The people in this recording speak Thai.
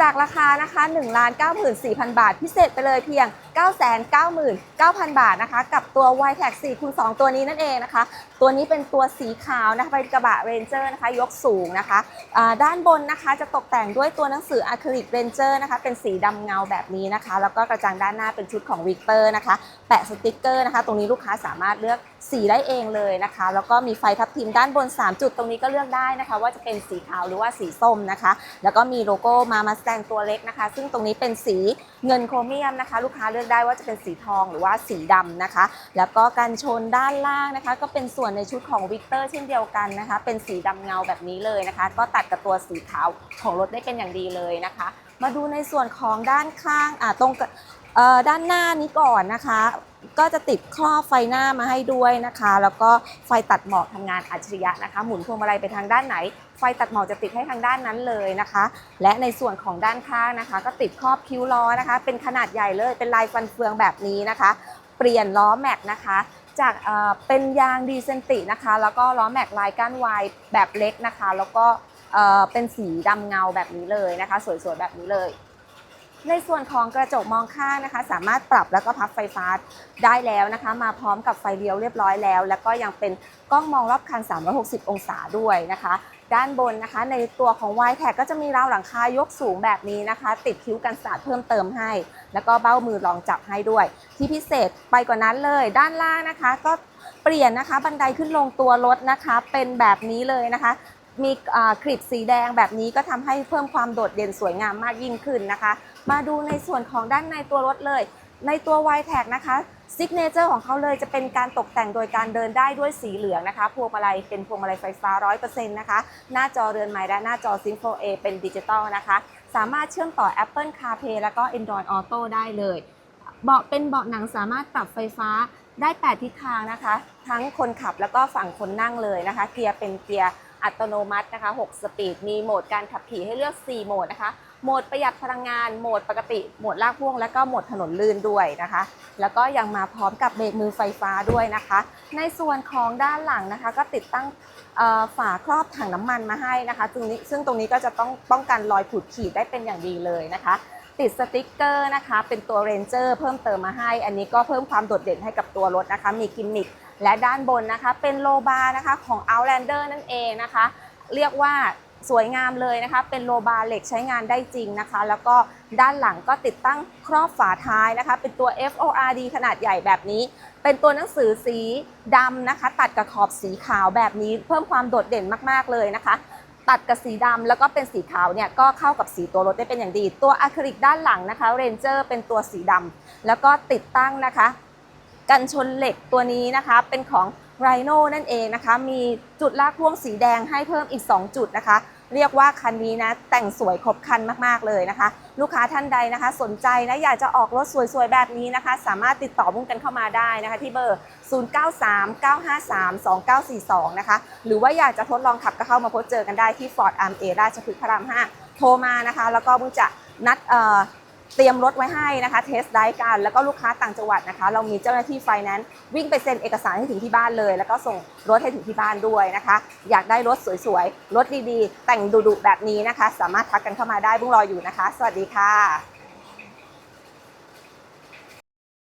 จากราคานะคะ1 9 4 0 0 0 บาท พิเศษไปเลยเพียง 999,000 บาทนะคะ กับตัว y t a g 4คูณ2ตัวนี้นั่นเองนะคะ ตัวนี้เป็นตัวสีขาวนะคะเป็นกระบะเรนเจอร์นะคะ ยกสูงนะคะอ่าด้านบนนะคะจะตกแต่งด้วยตัวหนังสืออะคริลิกเรนเจอร์นะคะ เป็นสีดำเงาแบบนี้นะคะ แล้วก็กระจังด้านหน้าเป็นชุดของวิกเตอร์นะคะ แปะสติกเกอร์นะคะ ตรงนี้ลูกค้าสามารถเลือกสีได้เองเลยนะคะ แล้วก็มีไฟทับทิมด้านบน 3 จุดตรงนี้ก็เลือกได้นะคะ ว่าจะเป็นสีขาวหรือว่าสีส้มนะคะ แล้วก็มีโลโก้มามาแสดงตัวเล็กนะคะ ซึ่งตรงนี้เป็นสีเงินโครเมียมนะคะ ลูกค้าเลือกได้ว่าจะเป็นสีทองหรือว่าสีดำนะคะ แล้วก็กันชนด้านล่างนะคะ ก็เป็นส่วนในชุดของวิกเตอร์เช่นเดียวกันนะคะ เป็นสีดำเงาแบบนี้เลยนะคะ ก็ตัดกับตัวสีขาวของรถได้เป็นอย่างดีเลยนะคะ มาดูในส่วนของด้านข้างอ่าตรงเออด้านหน้านี้ก่อนนะคะ ก็จะติดครอบไฟหน้ามาให้ด้วยนะคะ แล้วก็ไฟตัดหมอกทำงานอัจฉริยะนะคะ หมุนพวงมาลัยไปทางด้านไหน ไฟตัดหมอกจะติดให้ทางด้านนั้นเลยนะคะ และในส่วนของด้านข้างนะคะ ก็ติดครอบคิ้วล้อนะคะ เป็นขนาดใหญ่เลยเป็นลายฟันเฟืองแบบนี้นะคะ เปลี่ยนล้อแม็กนะคะจากเป็นยางดีเซนตินะคะ แล้วก็ล้อแม็กลายก้านวายแบบเล็กนะคะ แล้วก็เอ่อเป็นสีดำเงาแบบนี้เลยนะคะ สวยๆแบบนี้เลย ในส่วนของกระจกมองข้างนะคะ สามารถปรับแล้วก็พับไฟฟ้าได้แล้วนะคะ มาพร้อมกับไฟเลี้ยวเรียบร้อยแล้ว แล้วก็ยังเป็นกล้องมองรอบคัน 360 องศาด้วยนะคะ ด้านบนนะคะ ในตัวของ y t a g ก็จะมีราวหลังคายกสูงแบบนี้นะคะ ติดคิ้วกันสาดเพิ่มเติมให้ แล้วก็เบ้ามือรองจับให้ด้วย ที่พิเศษไปกว่านั้นเลย ด้านล่างนะคะ ก็เปลี่ยนนะคะบันไดขึ้นลงตัวรถนะคะ เป็นแบบนี้เลยนะคะ มีอ่ากริดสีแดงแบบนี้ก็ทำให้เพิ่มความโดดเด่นสวยงามมากยิ่งขึ้นนะคะ มาดูในส่วนของด้านในตัวรถเลย ในตัว y t a g นะคะซิกเนเจอร์ของเขาเลยจะเป็นการตกแต่งโดยการเดินได้ด้วยสีเหลืองนะคะ พวงมาลัยเป็นพวงมาลัยไฟฟ้า 100%นะคะ หน้าจอเรือนใหม่และหน้าจอ s y n f o A เป็นดิจิตอลนะคะ สามารถเชื่อมต่อ Apple CarPlay แล้วก็ Android Auto ได้เลย เบาะเป็นเบาะหนังสามารถปรับไฟฟ้าได้ 8 ทิศทางนะคะ ทั้งคนขับแล้วก็ฝั่งคนนั่งเลยนะคะ เกียร์เป็นเกียร์ อัตโนมัตินะคะ 6 สปีด มีโหมดการขับขี่ให้เลือก 4 โหมดนะคะ โหมดประหยัดพลังงาน โหมดปกติ โหมดลากพ่วง และก็โหมดถนนลื่นด้วยนะคะ แล้วก็ยังมาพร้อมกับเบรกมือไฟฟ้าด้วยนะคะ ในส่วนของด้านหลังนะคะ ก็ติดตั้งฝาครอบถังน้ำมันมาให้นะคะซึ่งนี้ซึ่งตรงนี้ก็จะต้องป้องกันรอยขูดขีดได้เป็นอย่างดีเลยนะคะ ติดสติกเกอร์นะคะ เป็นตัวเรนเจอร์เพิ่มเติมมาให้ อันนี้ก็เพิ่มความโดดเด่นให้กับตัวรถนะคะ มีกิมมิคและด้านบนนะคะเป็นโลบาร์นะคะของ Outlander นั่นเองนะคะ เรียกว่าสวยงามเลยนะคะ เป็นโลบาร์เหล็กใช้งานได้จริงนะคะ แล้วก็ด้านหลังก็ติดตั้งครอบฝาท้ายนะคะ เป็นตัว FORD ขนาดใหญ่แบบนี้ เป็นตัวหนังสือสีดำนะคะ ตัดกับขอบสีขาวแบบนี้ เพิ่มความโดดเด่นมากๆเลยนะคะ ตัดกับสีดำแล้วก็เป็นสีขาวเนี่ยก็เข้ากับสีตัวรถได้เป็นอย่างดี ตัวอะคริลิกด้านหลังนะคะเรนเจอร์เป็นตัวสีดำแล้วก็ติดตั้งนะคะ กันชนเหล็กตัวนี้นะคะ เป็นของ r h i n o นั่นเองนะคะ มีจุดลากพ่วงสีแดงให้เพิ่มอีก 2 จุดนะคะ เรียกว่าคันนี้นะ แต่งสวยครบคันมากๆเลยนะคะ ลูกค้าท่านใดนะคะ สนใจนะอยากจะออกรถสวยๆ แบบนี้นะคะ สามารถติดต่อมุ่งกันเข้ามาได้นะคะ ที่เบอร์ 0939532942 นะคะ หรือว่าอยากจะทดลองขับก็เข้ามาพบเจอกันได้ที่ Ford Arm A ราชพฤกษ์พระราม 5 โทรมานะคะ แล้วก็มุ่งจะนัดเอ่อ เตรียมรถไว้ให้นะคะเทสได้กันแล้วก็ลูกค้าต่างจังหวัดนะคะ เรามีเจ้าหน้าที่ไฟแนนซ์วิ่งไปเซ็นเอกสารให้ถึงที่บ้านเลย แล้วก็ส่งรถให้ถึงที่บ้านด้วยนะคะ อยากได้รถสวยๆ รถดีๆ แต่งดุๆแบบนี้นะคะ สามารถทักกันเข้ามาได้บุ้งรออยู่นะคะ สวัสดีค่ะ